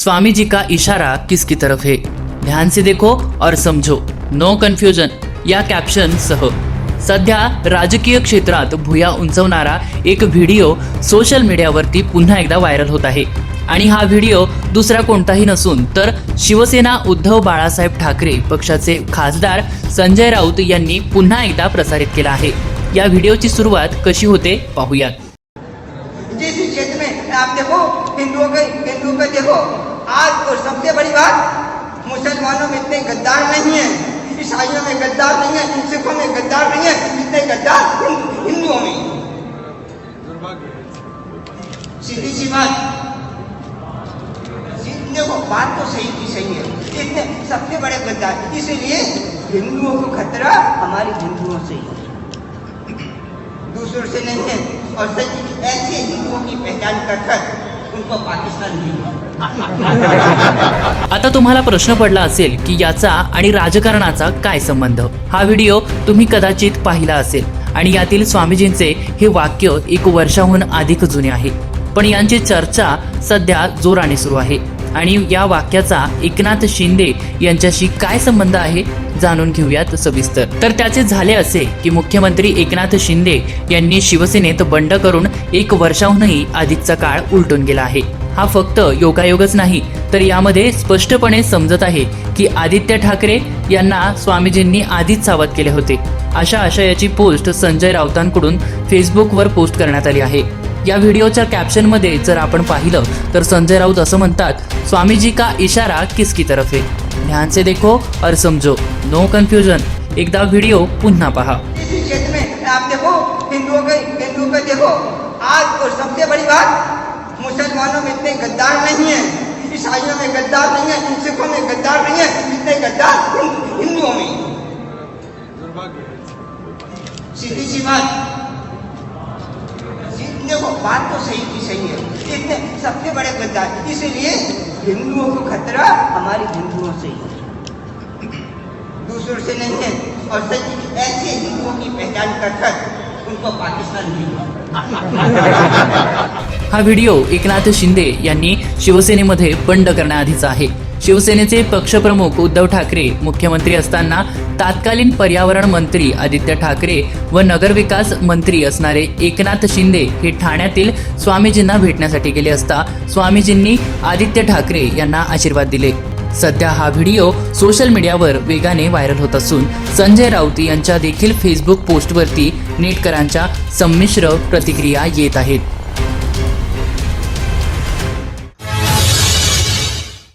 स्वामी जी का इशारा किसकी तरफ है? ध्यान से देखो और समझो। नो कन्फ्युजन या कॅप्शन सह। सध्या राजकीय क्षेत्रात भुया उंचवणारा एक व्हिडिओ सोशल मीडियावरती पुन्हा एकदा व्हायरल होत आहे. आणि हा व्हिडिओ दुसरा कोणताही नसून तर शिवसेना उद्धव बाळासाहेब ठाकरे पक्षाचे खासदार संजय राऊत यांनी पुन्हा एकदा प्रसारित केला आहे. या व्हिडिओची सुरुवात कशी होते पाहूयात. आज और सबसे बड़ी बात, मुसलमानों में इतने गद्दार नहीं है, ईसाइयों में गद्दार नहीं है सिखों में गद्दार नहीं है, इतने गद्दार हिंदुओं में। सीधी सी बात देखो, बात तो सही की सही है, इतने सबसे बड़े गद्दार, इसलिए हिंदुओं को खतरा हमारे हिंदुओं से ही दूसरों से नहीं है, और सच ऐसे हिंदुओं की पहचान कर पाकिस्तान आता तुम्हाला प्रश्न पडला असेल की याचा आणि राजकारणाचा काय संबंध? हा व्हिडिओ तुम्ही कदाचित पाहिला असेल आणि यातील स्वामीजींचे हे वाक्य एक वर्षाहून अधिक जुने आहे. पण यांची चर्चा सध्या जोराने सुरू आहे. आणि या वाक्याचा एकनाथ शिंदे यांच्याशी काय संबंध आहे जाणून घेऊयात सविस्तर. तर त्याचे झाले असे की मुख्यमंत्री एकनाथ शिंदे यांनी शिवसेनेत बंड करून एक वर्षाहूनही अधिकचा काळ उलटून गेला आहे. हा फक्त योगायोगच नाही तर यामध्ये स्पष्टपणे समजत आहे की आदित्य ठाकरे यांना स्वामीजींनी आधीच सावध केले होते. अशा आशयाची पोस्ट संजय राऊतांकडून फेसबुकवर पोस्ट करण्यात आली आहे. या व्हिडिओच्या कॅप्शनमध्ये जर आपण पाहिलं तर संजय राऊत असं म्हणतात स्वामीजी का इशारा किसकी तरफ है? ध्यान से देखो और समझो. नो कन्फ्युजन एकदा व्हिडिओ पुन्हा पहा. आप देखो हिंदुओं के हिंदुओं का देखो आज और सबसे बड़ी बात मुसलमानों में इतने गद्दार नहीं है ईसाइयों में गद्दार नहीं है सिखों में गद्दार नहीं है इतने गद्दार हिंदुओं में। सीधी सी बात देखो, बात तो सही की सही है। इतने सबसे बड़े गद्दार इसलिए हिंदुओं को खतरा हमारे हिंदुओं से ही दूसरों से नहीं है। और सच ऐसे हिंदुओं की पहचान कर उनको पाकिस्तान भी हा व्हिडिओ एकनाथ शिंदे यांनी शिवसेनेमध्ये बंड करण्याआधीचा आहे. शिवसेनेचे पक्षप्रमुख उद्धव ठाकरे मुख्यमंत्री असताना तत्कालीन पर्यावरण मंत्री आदित्य ठाकरे व नगरविकास मंत्री असणारे एकनाथ शिंदे हे ठाण्यातील स्वामीजींना भेटण्यासाठी गेले असता स्वामीजींनी आदित्य ठाकरे यांना आशीर्वाद दिले. सध्या हा व्हिडिओ सोशल मीडियावर वेगाने व्हायरल होत असून संजय राऊत यांच्या देखील फेसबुक पोस्टवरती नेटकरांच्या संमिश्र प्रतिक्रिया येत आहेत.